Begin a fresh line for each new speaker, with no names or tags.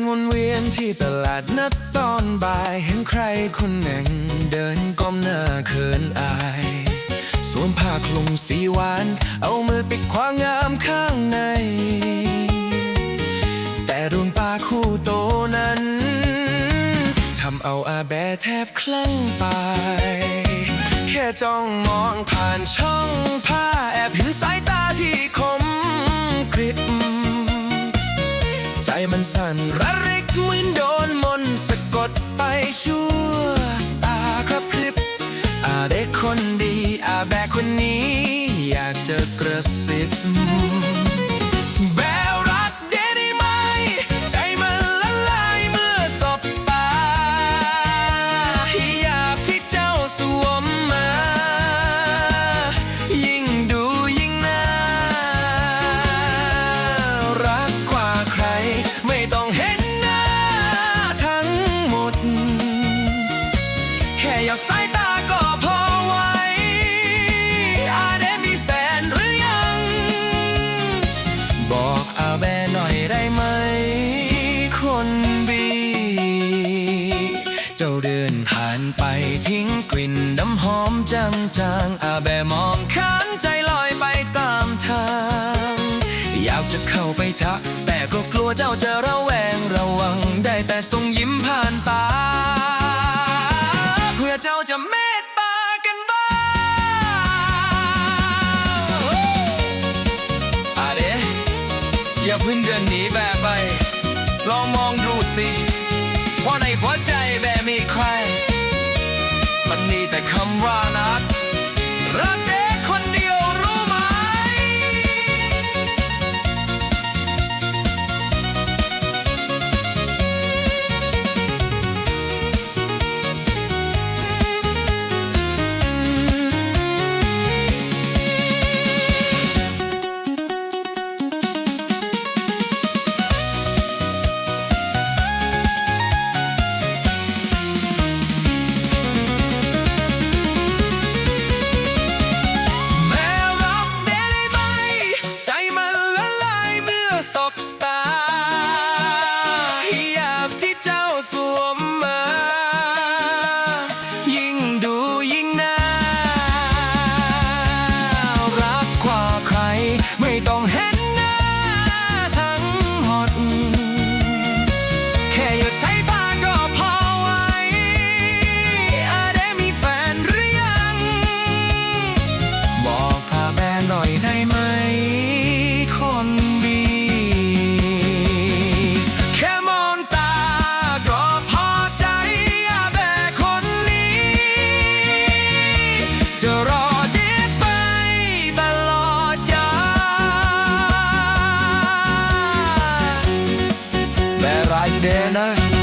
นวนเวียนที่ตลาดนัดตอนบ่าย เห็นใครคนหนึ่ง เดินก้มหน้าเขินอายสวมผ้าคลุมสีหวาน เอามือปิดความงามข้างใน แต่ดวงตาคู่โตนั้นทำเอาอาแบแทบคลั่งไป แค่จ้องมองผ่านช่องผ้าแอบเห็นสาย มันระริกเหมือนโดนมนต์สะกดไปชั่ว ตาครับพริบอาเด็กคนดีอาแบกคนนี้ อยากจะกระซิบ เจ้าเดินผ่านไปทิ้งกลิ่นน้ำหอมจางๆอาแบมองข้างใจลอยไปตามทาง อยากจะเข้าไปทัก แต่ก็กลัวเจ้าจะระแวงระวังได้แต่ส่งยิ้มผ่านตา เพื่อเจ้าจะเมตตากันบ้างอาเดอย่าเพิ่งเดินหนีแบบไป ลองมองดูสิว่าในหัวใจ แบ dinner